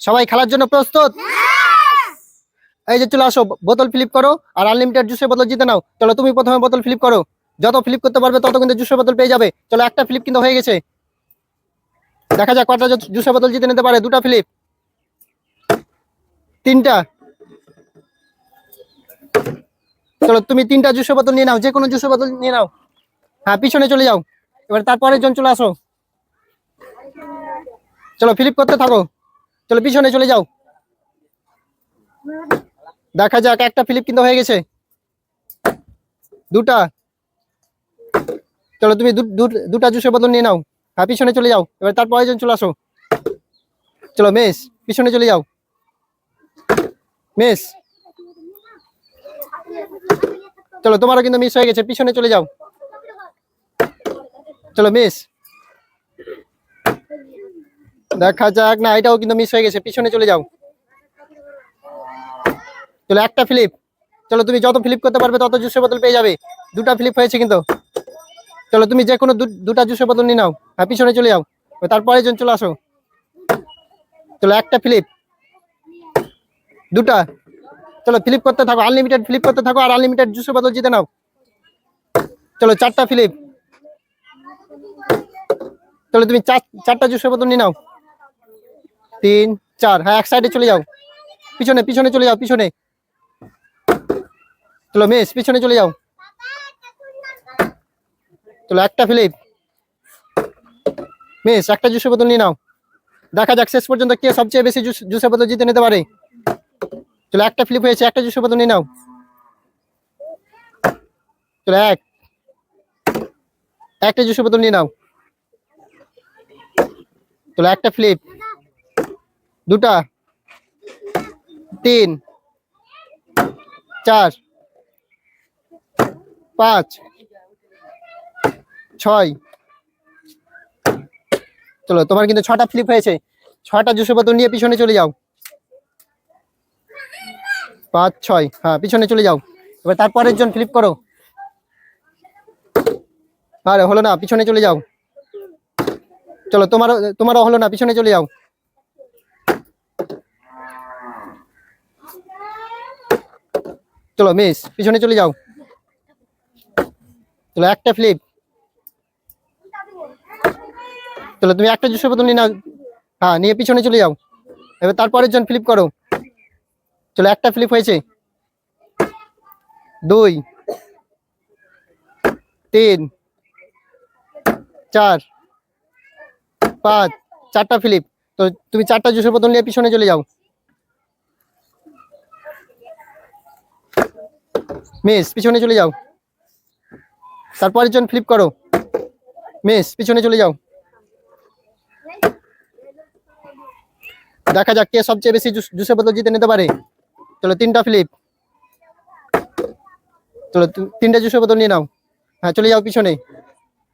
সবাই খেলার জন্য প্রস্তুত? এই যে চলে আসো বোতল ফ্লিপ করো আর আনলিমিটেড জুসের বোতল জিতে নাও। চলো তুমি প্রথমে বোতল ফ্লিপ করো। যত ফ্লিপ করতে পারবে তত কিন্তু জুসের বোতল পেয়ে যাবে। চলো একটা ফ্লিপ কিন্তু হয়ে গেছে। দেখা যাক কটা জুসের বোতল জিতে নিতে পারে। দুটা ফ্লিপ। তিনটা। চলো তুমি তিনটা জুসের বোতল নিয়ে নাও। যে কোনো জুসের বোতল নিয়ে নাও। হ্যাঁ পিছনে চলে যাও। এবার তারপরের জন চলে আসো। চলো ফ্লিপ করতে থাকো। চলো পিছনে চলে যাও। দেখা যাক, একটা ফিলিপ কিন্তু হয়ে গেছে। দুটা। চলো তুমি দুটা জুসের বদল নিয়ে নাও। হ্যাঁ পিছনে চলে যাও। এবার তারপরে জন চলে আসো। চলো, মেস, পিছনে চলে যাও। মেস। চলো, তোমারও কিন্তু মিস হয়ে গেছে। পিছনে চলে যাও। চলো, মিস। দেখা যাক। না, এটাও কিন্তু মিস হয়ে গেছে। পিছনে চলে যাও। চলো, একটা ফ্লিপ চলো, তুমি যত ফ্লিপ করতে পারবে, তত জুসের বোতল পেয়ে যাবে। দুটা ফ্লিপ হয়েছে কিন্তু। চলো, তুমি যে কোনো দুটা জুসের বোতল নিয়ে নাও। হ্যাঁ পিছনে চলে যাও। তারপরে জন চলে আসো। চলো, একটা ফ্লিপ দুটা। চলো ফ্লিপ করতে থাকো। আনলিমিটেড ফ্লিপ করতে থাকো আর আনলিমিটেড জুসের বোতল জিতে নাও। চলো, চারটা ফ্লিপ চলো তুমি চার, চারটা জুসের বোতল নিয়ে নাও। তিন, চার হ্যাঁ এক সাইডে চলে যাও। পিছনে পিছনে চলে যাও, পিছনে। চলো, মেস, পিছনে চলে যাও। চলো, একটা ফিলিপ মেস, একটা জুসের বোতল নিয়ে নাও। দেখা যাক শেষ পর্যন্ত কে সবচেয়ে বেশি জুস, জুসের বোতল জিতে নিতে পারে। চলো, একটা ফ্লিপ হয়েছে, একটা জুসের বোতল নিয়ে নাও। চলো, এক। একটা জুসের বোতল নিয়ে নাও। চলো একটা ফ্লিপ দুটা। তিন। চার। পাঁচ। ছয়। চলো, তোমার কিন্তু ছটা ফ্লিপ হয়েছে। ছটা জুসের বোতল নিয়ে পিছনে চলে যাও। পাঁচ, ছয়। হ্যাঁ পিছনে চলে যাও। এবার তারপরের জন ফ্লিপ করো। আরে, হলো না, পিছনে চলে যাও। চলো, তোমারও তোমারও হলো না, পিছনে চলে যাও। চলো মিস পিছনে চলে যাও। চলো, একটা ফ্লিপ চলো, তুমি একটা জুসের বোতল নিয়ে নাও। হ্যাঁ নিয়ে পিছনে চলে যাও। এবার তারপরের জন ফ্লিপ করো। চলো, একটা ফ্লিপ হয়েছে। দুই, তিন, চার পাঁচ চারটা ফ্লিপ তো তুমি চারটা জুসের বোতল নিয়ে পিছনে চলে যাও। মিস, পিছনে চলে যাও। তারপরের জন ফ্লিপ করো। মিস, পিছনে চলে যাও। দেখা যাক কে সবচেয়ে বেশি জুস- জুসের বোতল জিতে নিতে পারে। চলো তিনটা ফ্লিপ চলো তিনটা জুসের বোতল নিয়ে নাও। হ্যাঁ চলে যাও পিছনে।